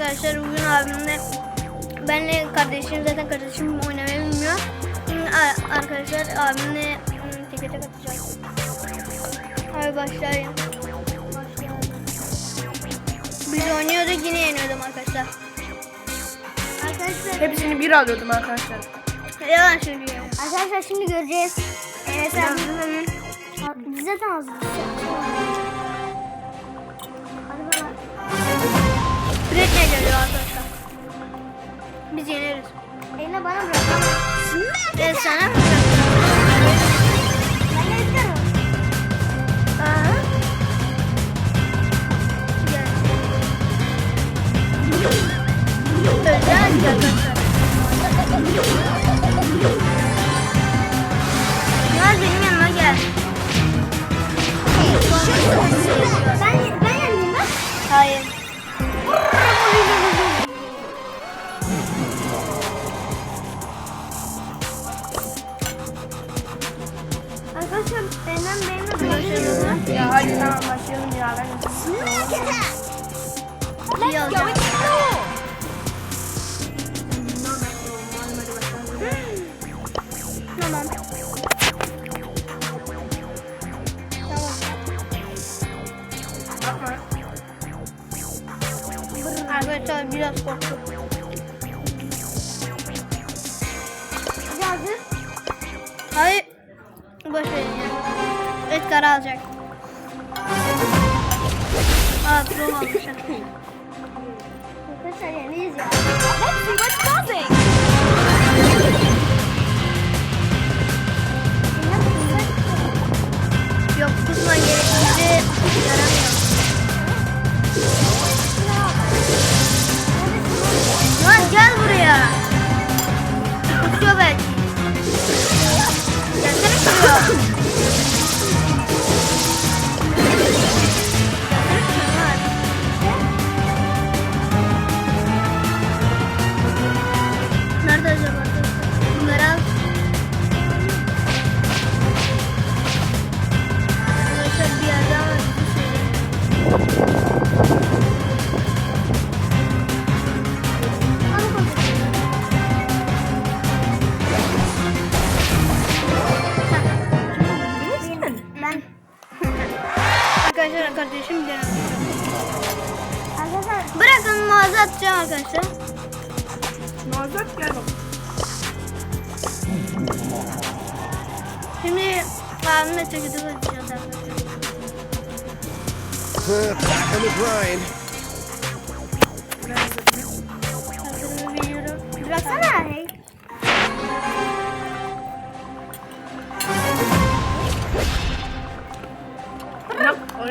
Arkadaşlar bugün abimle benle kardeşim zaten kardeşim oynamayı bilmiyor. Arkadaşlar abimle hmm, teke tek atacağız. Hadi başlayalım. Başlayalım. Biz oynuyorduk yine yeniyordum arkadaşlar. Arkadaşlar Hepsini bir alıyordum arkadaşlar. yalan söylüyor. Arkadaşlar şimdi göreceğiz. Evet abi. Biz zaten hazırız. చేస్తాను Yo, yo, yo. Arkadaşlar Enem benimle görüşürüz. Ya hadi tamam başlayalım ya. Ben İyi olacak. Tamam. Bakma. Arkadaşlar biraz korktum. Hazır. Hayır. Boş verin ya. Edgar alacak. Aa pro almış. Arkadaşlar yeniyiz ya. Arkadaşlar kardeşim Arkadaşlar Bırakın mağaza atacağım arkadaşlar. Nazat gel bak. Şimdi abimle çekilip atacağız arkadaşlar. Back on the grind. Hazırını biliyorum. Bir baksana. sana hey.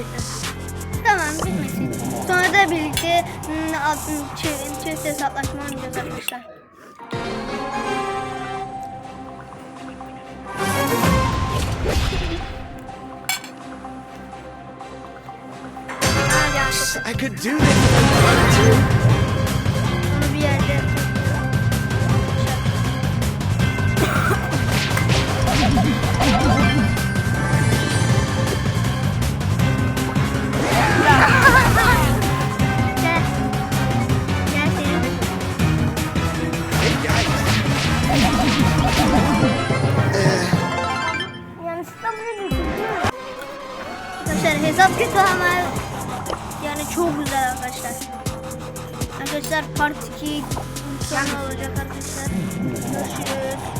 Bitti. Tamam bitmesin. Sonra da birlikte hmm, altın çift, çift hesaplaşma oynayacağız arkadaşlar. I could do this Arkadaşlar hesap kötü ama yani çok güzel arkadaşlar. Arkadaşlar part 2 sonra olacak arkadaşlar. Görüşürüz.